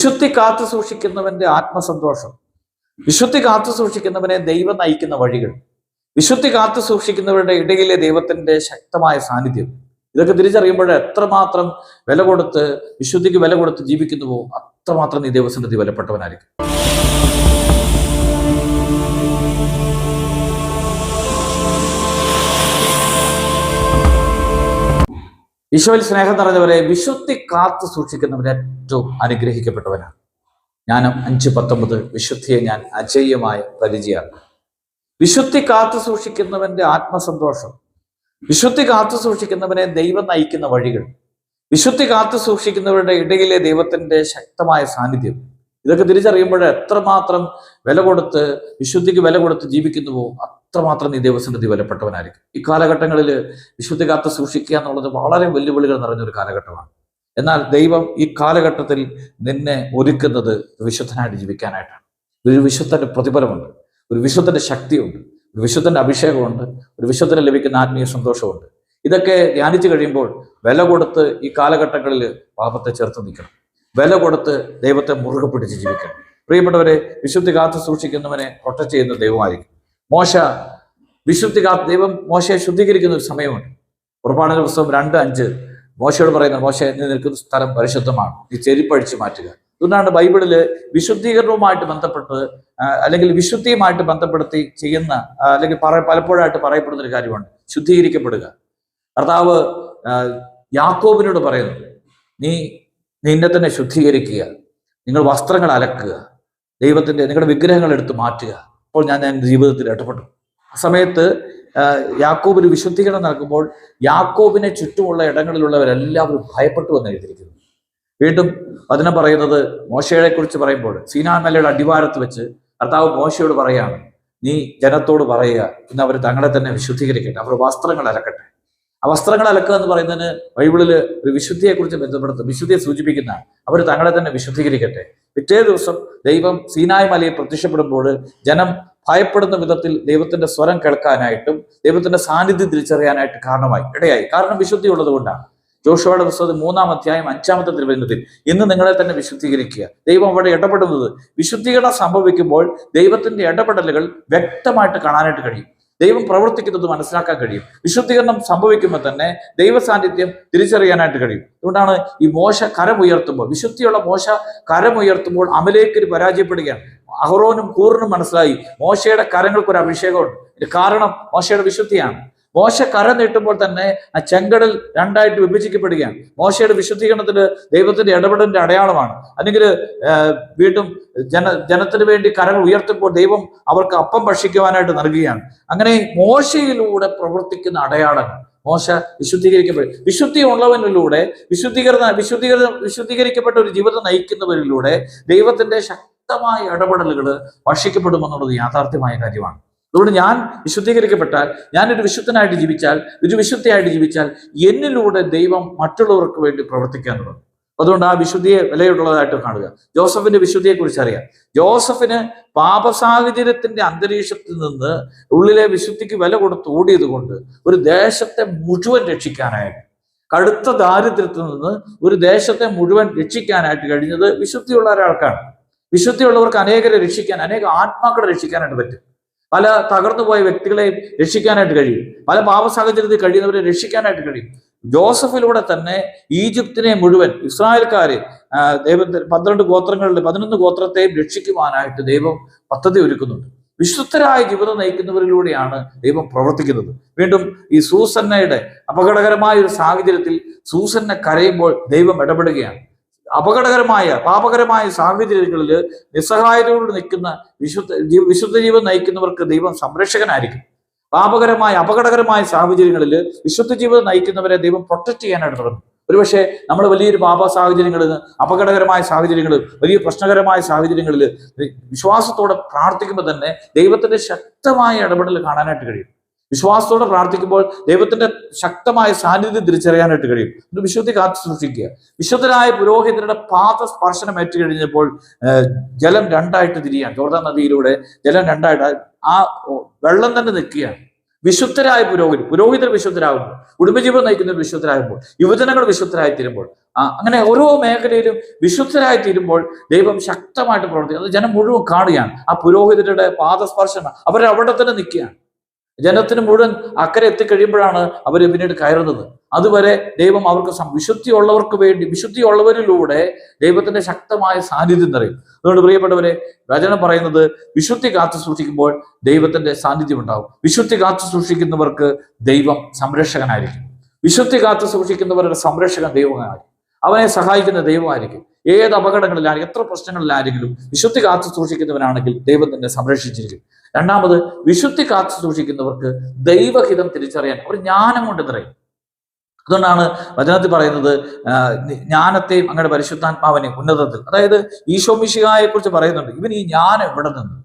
വിശുദ്ധി കാത്തു സൂക്ഷിക്കുന്നവന്റെ ആത്മസന്തോഷം. വിശുദ്ധി കാത്തു സൂക്ഷിക്കുന്നവനെ ദൈവം നയിക്കുന്ന വഴികൾ. വിശുദ്ധി കാത്തു സൂക്ഷിക്കുന്നവരുടെ ഇടയിലെ ദൈവത്തിന്റെ ശക്തമായ സാന്നിധ്യം. ഇതൊക്കെ തിരിച്ചറിയുമ്പോൾ എത്രമാത്രം വില കൊടുത്ത് വിശുദ്ധിക്ക് വില കൊടുത്ത് ജീവിക്കുന്നുവോ അത്രമാത്രം നീ ദൈവസന്നിധി വിലപ്പെട്ടവനായിരിക്കും ഈശോയിൽ സ്നേഹം നിറഞ്ഞവരെ വിശുദ്ധി കാത്തു സൂക്ഷിക്കുന്നവർ ഏറ്റവും അനുഗ്രഹിക്കപ്പെട്ടവരാണ്. ഞാനും അഞ്ച് പത്തൊമ്പത് വിശുദ്ധിയെ ഞാൻ അജയ്യമായ പരിചയമാണ്. വിശുദ്ധി കാത്തു സൂക്ഷിക്കുന്നവന്റെ ആത്മസന്തോഷം വിശുദ്ധി കാത്തു സൂക്ഷിക്കുന്നവനെ ദൈവം നയിക്കുന്ന വഴികൾ വിശുദ്ധി കാത്തു സൂക്ഷിക്കുന്നവരുടെ ഇടയിലെ ദൈവത്തിന്റെ ശക്തമായ സാന്നിധ്യം. ഇതൊക്കെ തിരിച്ചറിയുമ്പോൾ എത്രമാത്രം വില കൊടുത്ത് വിശുദ്ധിക്ക് വില കൊടുത്ത് ജീവിക്കുന്നുവോ അത്രമാത്രം നീ ദൈവസന്നിധി വിലപ്പെട്ടവനായിരിക്കും ഈ കാലഘട്ടങ്ങളിൽ വിശുദ്ധി കാത്ത് സൂക്ഷിക്കുക എന്നുള്ളത് വളരെ വെല്ലുവിളികൾ നിറഞ്ഞൊരു കാലഘട്ടമാണ്. എന്നാൽ ദൈവം ഈ കാലഘട്ടത്തിൽ നിന്നെ ഒരുക്കുന്നത് വിശുദ്ധനായിട്ട് ജീവിക്കാനായിട്ടാണ്. ഒരു വിശുദ്ധന്റെ പ്രതിഫലമുണ്ട് ഒരു വിശുദ്ധന്റെ ശക്തിയുണ്ട് ഒരു വിശുദ്ധന്റെ അഭിഷേകമുണ്ട് ഒരു വിശുദ്ധന് ലഭിക്കുന്ന ആത്മീയ സന്തോഷമുണ്ട്. ഇതൊക്കെ ധ്യാനിച്ചു കഴിയുമ്പോൾ വില കൊടുത്ത് ഈ കാലഘട്ടങ്ങളിൽ പാപത്തെ ചേർത്ത് നിൽക്കണം. വില കൊടുത്ത് ദൈവത്തെ മുറുകെ പിടിച്ച് ജീവിക്കണം. പ്രിയപ്പെട്ടവരെ വിശുദ്ധി കാത്തു സൂക്ഷിക്കുന്നവനെ പ്രൊട്ടക്ട് ചെയ്യുന്ന ദൈവമായിരിക്കും. മോശ വിശുദ്ധി കാത്ത് ദൈവം മോശയെ ശുദ്ധീകരിക്കുന്ന ഒരു സമയമുണ്ട്. പുറപ്പാടിന്റെ പുസ്തകം രണ്ട് അഞ്ച്. മോശയോട് പറയുന്ന മോശ നീ നിൽക്കുന്ന സ്ഥലം പരിശുദ്ധമാണ്. നീ ചെരിപ്പഴിച്ച് മാറ്റുക. അതുകൊണ്ടാണ് ബൈബിളിൽ വിശുദ്ധീകരണവുമായിട്ട് ബന്ധപ്പെട്ട് അല്ലെങ്കിൽ വിശുദ്ധിയുമായിട്ട് ബന്ധപ്പെടുത്തി ചെയ്യുന്ന അല്ലെങ്കിൽ പലപ്പോഴായിട്ട് പറയപ്പെടുന്ന ഒരു കാര്യമാണ് ശുദ്ധീകരിക്കപ്പെടുക. കർത്താവ് യാക്കോബിനോട് പറയുന്നു നീ നിന്നെ തന്നെ ശുദ്ധീകരിക്കുക. നിങ്ങൾ വസ്ത്രങ്ങൾ അലക്കുക. ദൈവത്തിന്റെ നിങ്ങളുടെ വിഗ്രഹങ്ങൾ എടുത്ത് മാറ്റുക. അപ്പോൾ ഞാൻ എന്റെ ജീവിതത്തിൽ ഇടപെട്ടു. ആ സമയത്ത് യാക്കോബ് ഒരു വിശുദ്ധീകരണം നടക്കുമ്പോൾ യാക്കോബിനെ ചുറ്റുമുള്ള ഇടങ്ങളിലുള്ളവരെല്ലാവരും ഭയപ്പെട്ടു എന്ന് എഴുതിയിരിക്കുന്നു വീണ്ടും വചനം പറയുന്നത് മോശയെ കുറിച്ച് പറയുമ്പോൾ സീനാ മലയുടെ അടിവാരത്ത് വെച്ച് കർത്താവ് മോശയോട് പറയാണ് നീ ജനത്തോട് പറയുക ഇന്ന് അവർ തങ്ങളെ തന്നെ വിശുദ്ധീകരിക്കട്ടെ അവർ വസ്ത്രങ്ങൾ അലക്കട്ടെ. ആ വസ്ത്രങ്ങൾ അലക്കുക എന്ന് പറയുന്നതിന് ബൈബിളിൽ ഒരു വിശുദ്ധിയെക്കുറിച്ച് ബന്ധപ്പെടുത്തും വിശുദ്ധിയെ സൂചിപ്പിക്കുന്ന അവർ തങ്ങളെ തന്നെ വിശുദ്ധീകരിക്കട്ടെ. പിറ്റേ ദിവസം ദൈവം സീനായ് മലയെ പ്രത്യക്ഷപ്പെടുമ്പോൾ ജനം ഭയപ്പെടുന്ന വിധത്തിൽ ദൈവത്തിന്റെ സ്വരം കേൾക്കാനായിട്ടും ദൈവത്തിന്റെ സാന്നിധ്യം തിരിച്ചറിയാനായിട്ട് കാരണമായി ഇടയായി. കാരണം വിശുദ്ധി ഉള്ളത് കൊണ്ടാണ്. ജോഷുവയുടെ പുസ്തകത്തിൽ മൂന്നാം അധ്യായം അഞ്ചാമത്തെ തിരുവനന്തത്തിൽ ഇന്ന് നിങ്ങളെ തന്നെ വിശുദ്ധീകരിക്കുക. ദൈവം അവിടെ ഇടപെടുന്നത് വിശുദ്ധീകരണം സംഭവിക്കുമ്പോൾ ദൈവത്തിന്റെ ഇടപെടലുകൾ വ്യക്തമായിട്ട് കാണാനായിട്ട് കഴിയും. ദൈവം പ്രവർത്തിക്കുന്നത് മനസ്സിലാക്കാൻ കഴിയും. വിശുദ്ധീകരണം സംഭവിക്കുമ്പോൾ തന്നെ ദൈവ സാന്നിധ്യം തിരിച്ചറിയാനായിട്ട് കഴിയും. അതുകൊണ്ടാണ് ഈ മോശ കരമുയർത്തുമ്പോൾ വിശുദ്ധിയുള്ള മോശ കരമുയർത്തുമ്പോൾ അമലേക്കര് പരാജയപ്പെടുകയാണ്. അഹ്റോനും കൂറിനും മനസ്സിലായി മോശയുടെ കരങ്ങൾക്കൊരു അഭിഷേകമുണ്ട്. കാരണം മോശയുടെ വിശുദ്ധിയാണ്. മോശ കര നീട്ടുമ്പോൾ തന്നെ ആ ചെങ്കടൽ രണ്ടായിട്ട് വിഭജിക്കപ്പെടുകയാണ്. മോശയുടെ വിശുദ്ധീകരണത്തിന് ദൈവത്തിന്റെ ഇടപെടലിന്റെ അടയാളമാണ്. അല്ലെങ്കിൽ വീണ്ടും ജന ജനത്തിന് വേണ്ടി കരങ്ങൾ ഉയർത്തുമ്പോൾ ദൈവം അവർക്ക് അപ്പം ഭക്ഷിക്കുവാനായിട്ട് നൽകുകയാണ്. അങ്ങനെ മോശയിലൂടെ പ്രവർത്തിക്കുന്ന അടയാളങ്ങൾ മോശ വിശുദ്ധീകരിക്കപ്പെടും. വിശുദ്ധി ഉള്ളവനിലൂടെ വിശുദ്ധീകരണ വിശുദ്ധീകരണ വിശുദ്ധീകരിക്കപ്പെട്ട ഒരു ജീവിതം നയിക്കുന്നവരിലൂടെ ദൈവത്തിന്റെ ശക്തമായ ഇടപെടലുകൾ ഭക്ഷിക്കപ്പെടുമെന്നുള്ളത് യാഥാർത്ഥ്യമായ കാര്യമാണ്. അതുകൊണ്ട് ഞാൻ വിശുദ്ധീകരിക്കപ്പെട്ടാൽ ഞാനൊരു വിശുദ്ധനായിട്ട് ജീവിച്ചാൽ ഒരു വിശുദ്ധിയായിട്ട് ജീവിച്ചാൽ എന്നിലൂടെ ദൈവം മറ്റുള്ളവർക്ക് വേണ്ടി പ്രവർത്തിക്കാൻ തുടങ്ങും അതുകൊണ്ട് ആ വിശുദ്ധിയെ വിലയുള്ളതായിട്ട് കാണുക. ജോസഫിന്റെ വിശുദ്ധിയെ കുറിച്ച് അറിയാം. ജോസഫിന് പാപ സാഹചര്യത്തിന്റെ അന്തരീക്ഷത്തിൽ നിന്ന് ഉള്ളിലെ വിശുദ്ധിക്ക് വില കൊടുത്ത് ഓടിയത് കൊണ്ട് ഒരു ദേശത്തെ മുഴുവൻ രക്ഷിക്കാനായിട്ട് കടുത്ത ദാരിദ്ര്യത്തിൽ നിന്ന് ഒരു ദേശത്തെ മുഴുവൻ രക്ഷിക്കാനായിട്ട് കഴിഞ്ഞത് വിശുദ്ധിയുള്ള ഒരാൾക്കാണ്. വിശുദ്ധിയുള്ളവർക്ക് അനേകരെ രക്ഷിക്കാൻ അനേക ആത്മാക്കളെ രക്ഷിക്കാനായിട്ട് പറ്റും. പല തകർന്നുപോയ വ്യക്തികളെയും രക്ഷിക്കാനായിട്ട് കഴിയും. പല പാപ സാഹചര്യത്തിൽ കഴിയുന്നവരെ രക്ഷിക്കാനായിട്ട് കഴിയും. ജോസഫിലൂടെ തന്നെ ഈജിപ്തിനെ മുഴുവൻ ഇസ്രായേൽക്കാരെ ദൈവത്തിന് പന്ത്രണ്ട് ഗോത്രങ്ങളിൽ പതിനൊന്ന് ഗോത്രത്തെയും രക്ഷിക്കുവാനായിട്ട് ദൈവം പദ്ധതി ഒരുക്കുന്നുണ്ട്. വിശുദ്ധരായ ജീവിതം നയിക്കുന്നവരിലൂടെയാണ് ദൈവം പ്രവർത്തിക്കുന്നത്. വീണ്ടും ഈ സൂസന്നയുടെ അപകടകരമായ ഒരു സാഹചര്യത്തിൽ സൂസന്ന കരയുമ്പോൾ ദൈവം ഇടപെടുകയാണ്. അപകടകരമായ പാപകരമായ സാഹചര്യങ്ങളിൽ നിസ്സഹായതയോട് നിൽക്കുന്ന വിശുദ്ധ വിശുദ്ധ ജീവൻ നയിക്കുന്നവർക്ക് ദൈവം സംരക്ഷകനായിരിക്കും. പാപകരമായ അപകടകരമായ സാഹചര്യങ്ങളിൽ വിശുദ്ധ ജീവിതം നയിക്കുന്നവരെ ദൈവം പ്രൊട്ടക്ട് ചെയ്യാനായിട്ട് തുടങ്ങും. ഒരുപക്ഷെ നമ്മൾ വലിയൊരു പാപ സാഹചര്യങ്ങളിൽ അപകടകരമായ സാഹചര്യങ്ങളിൽ വലിയ പ്രശ്നകരമായ സാഹചര്യങ്ങളിൽ വിശ്വാസത്തോടെ പ്രാർത്ഥിക്കുമ്പോൾ തന്നെ ദൈവത്തിന്റെ ശക്തമായ ഇടപെടൽ കാണാനായിട്ട് കഴിയും. വിശ്വാസത്തോടെ പ്രാർത്ഥിക്കുമ്പോൾ ദൈവത്തിന്റെ ശക്തമായ സാന്നിധ്യം തിരിച്ചറിയാനായിട്ട് കഴിയും. വിശുദ്ധി കാത്തു സൂക്ഷിക്കുക. വിശുദ്ധരായ പുരോഹിതരുടെ പാത സ്പർശനം ഏറ്റു കഴിഞ്ഞപ്പോൾ ജലം രണ്ടായിട്ട് തിരിയാണ്. ജോർദാൻ നദിയിലൂടെ ജലം രണ്ടായിട്ട് ആ വെള്ളം തന്നെ നിൽക്കുകയാണ്. വിശുദ്ധരായ പുരോഹിതർ പുരോഹിതർ വിശുദ്ധരാകുമ്പോൾ കുടുംബജീവിതം നയിക്കുന്നവർ വിശുദ്ധരാകുമ്പോൾ യുവജനങ്ങൾ വിശുദ്ധരായി തീരുമ്പോൾ അങ്ങനെ ഓരോ മേഖലയിലും വിശുദ്ധരായി തീരുമ്പോൾ ദൈവം ശക്തമായിട്ട് പ്രവർത്തിക്കും. അത് ജനം മുഴുവൻ കാണുകയാണ്. ആ പുരോഹിതരുടെ പാദസ്പർശനം അവരവിടെ തന്നെ നിൽക്കുകയാണ്. ജനത്തിന് മുഴുവൻ അക്കരെ എത്തിക്കഴിയുമ്പോഴാണ് അവർ പിന്നീട് കയറുന്നത്. അതുവരെ ദൈവം അവർക്ക് വിശുദ്ധിയുള്ളവർക്ക് വേണ്ടി വിശുദ്ധിയുള്ളവരിലൂടെ ദൈവത്തിന്റെ ശക്തമായ സാന്നിധ്യം നിറയും. അതുകൊണ്ട് പ്രിയപ്പെട്ടവരെ വചനം പറയുന്നത് വിശുദ്ധി കാത്തു സൂക്ഷിക്കുമ്പോൾ ദൈവത്തിന്റെ സാന്നിധ്യം ഉണ്ടാവും. വിശുദ്ധി കാത്തു സൂക്ഷിക്കുന്നവർക്ക് ദൈവം സംരക്ഷകനായിരിക്കും. വിശുദ്ധി കാത്തു സൂക്ഷിക്കുന്നവരുടെ സംരക്ഷകൻ ദൈവമായിരിക്കും. അവനെ സഹായിക്കുന്ന ദൈവമായിരിക്കും. ഏത് അപകടങ്ങളിലാണെങ്കിലും എത്ര പ്രശ്നങ്ങളിലാണെങ്കിലും വിശുദ്ധി കാത്തു സൂക്ഷിക്കുന്നവനാണെങ്കിൽ ദൈവം തന്നെ സംരക്ഷിച്ചിരിക്കും. രണ്ടാമത് വിശുദ്ധി കാത്തു സൂക്ഷിക്കുന്നവർക്ക് ദൈവഹിതം തിരിച്ചറിയാൻ അവർ ജ്ഞാനം കൊണ്ട് നിറയും അതുകൊണ്ടാണ് വചനത്തിൽ പറയുന്നത് ജ്ഞാനത്തെയും അങ്ങനെ പരിശുദ്ധാത്മാവിനെയും ഉന്നതത്തിൽ. അതായത് ഈശോ കുറിച്ച് പറയുന്നുണ്ട് ഇവൻ ഈ ജ്ഞാനം ഇവിടെ നിന്ന്?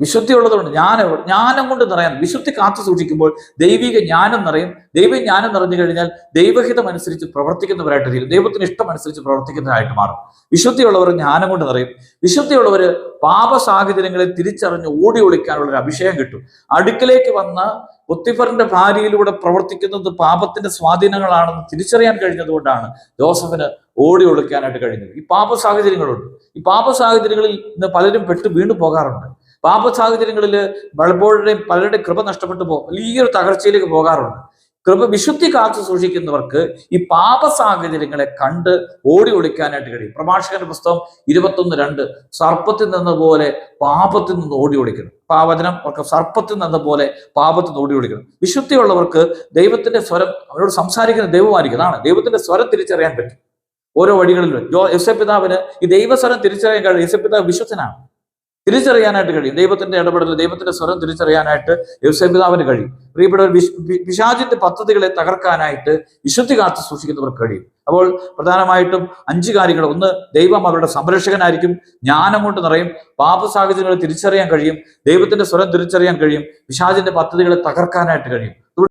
വിശുദ്ധി ഉള്ളതുകൊണ്ട് ജ്ഞാനം ജ്ഞാനം കൊണ്ട് നിറയാൻ വിശുദ്ധി കാത്തു സൂക്ഷിക്കുമ്പോൾ ദൈവിക ജ്ഞാനം നിറയും. ദൈവിക ജ്ഞാനം നിറഞ്ഞു കഴിഞ്ഞാൽ ദൈവഹിതം അനുസരിച്ച് പ്രവർത്തിക്കുന്നവരായിട്ട് തീരും. ദൈവത്തിന് ഇഷ്ടം അനുസരിച്ച് പ്രവർത്തിക്കുന്നവരായിട്ട് മാറും. വിശുദ്ധിയുള്ളവർ ജ്ഞാനം കൊണ്ട് നിറയും. വിശുദ്ധിയുള്ളവർ പാപ സാഹചര്യങ്ങളെ തിരിച്ചറിഞ്ഞ് ഓടി ഒളിക്കാനുള്ള ഒരു അഭിഷേകം കിട്ടും. അടുക്കിലേക്ക് വന്ന ഒത്തിഫറിന്റെ ഭാര്യയിലൂടെ പ്രവർത്തിക്കുന്നത് പാപത്തിന്റെ സ്വാധീനങ്ങളാണെന്ന് തിരിച്ചറിയാൻ കഴിഞ്ഞതുകൊണ്ടാണ് ജോസഫിന് ഓടി ഒളിക്കാനായിട്ട് കഴിഞ്ഞത്. ഈ പാപ സാഹചര്യങ്ങളുണ്ട് ഈ പാപ സാഹചര്യങ്ങളിൽ ഇന്ന് പലരും പെട്ട് വീണു പോകാറുണ്ട് പാപ സാഹചര്യങ്ങളിൽ പലപ്പോഴും പലരുടെ കൃപ നഷ്ടപ്പെട്ടു പോകും. വലിയൊരു തകർച്ചയിലേക്ക് പോകാറുണ്ട്. കൃപ വിശുദ്ധി കാത്തു സൂക്ഷിക്കുന്നവർക്ക് ഈ പാപ സാഹചര്യങ്ങളെ കണ്ട് ഓടി ഒളിക്കാനായിട്ട് കഴിയും. പ്രഭാഷകന്റെ പുസ്തകം ഇരുപത്തൊന്ന് രണ്ട് സർപ്പത്തിൽ നിന്ന പോലെ പാപത്തിൽ നിന്ന് ഓടി ഒളിക്കണം. പാവചനം അവർക്ക് സർപ്പത്തിൽ നിന്ന പോലെ പാപത്തിൽ നിന്ന് ഓടി ഒളിക്കണം. വിശുദ്ധിയുള്ളവർക്ക് ദൈവത്തിന്റെ സ്വരം അവരോട് സംസാരിക്കുന്ന ദൈവമായിരിക്കും. അതാണ് ദൈവത്തിന്റെ സ്വരം തിരിച്ചറിയാൻ പറ്റും. ഓരോ വഴികളിലും. ജോ യൗസേ പിതാവിന് ഈ ദൈവസ്വരം തിരിച്ചറിയാൻ കഴിയും. യൗസേ പിതാവ് വിശുദ്ധനാണ്. തിരിച്ചറിയാനായിട്ട് കഴിയും. ദൈവത്തിന്റെ ഇടപെടൽ ദൈവത്തിന്റെ സ്വരം തിരിച്ചറിയാനായിട്ട് യൗസേ പിതാവിന് കഴിയും. പ്രിയപ്പെട്ടവർ പിശാചിന്റെ പദ്ധതികളെ തകർക്കാനായിട്ട് വിശുദ്ധി കാത്തു സൂക്ഷിക്കുന്നവർക്ക് കഴിയും. അപ്പോൾ പ്രധാനമായിട്ടും അഞ്ച് കാര്യങ്ങൾ. ഒന്ന് ദൈവം അവരുടെ സംരക്ഷകനായിരിക്കും. ജ്ഞാനം കൊണ്ട് നിറയും. പാപ സാഹചര്യങ്ങളെ തിരിച്ചറിയാൻ കഴിയും. ദൈവത്തിന്റെ സ്വരം തിരിച്ചറിയാൻ കഴിയും. പിശാചിന്റെ പദ്ധതികളെ തകർക്കാനായിട്ട് കഴിയും.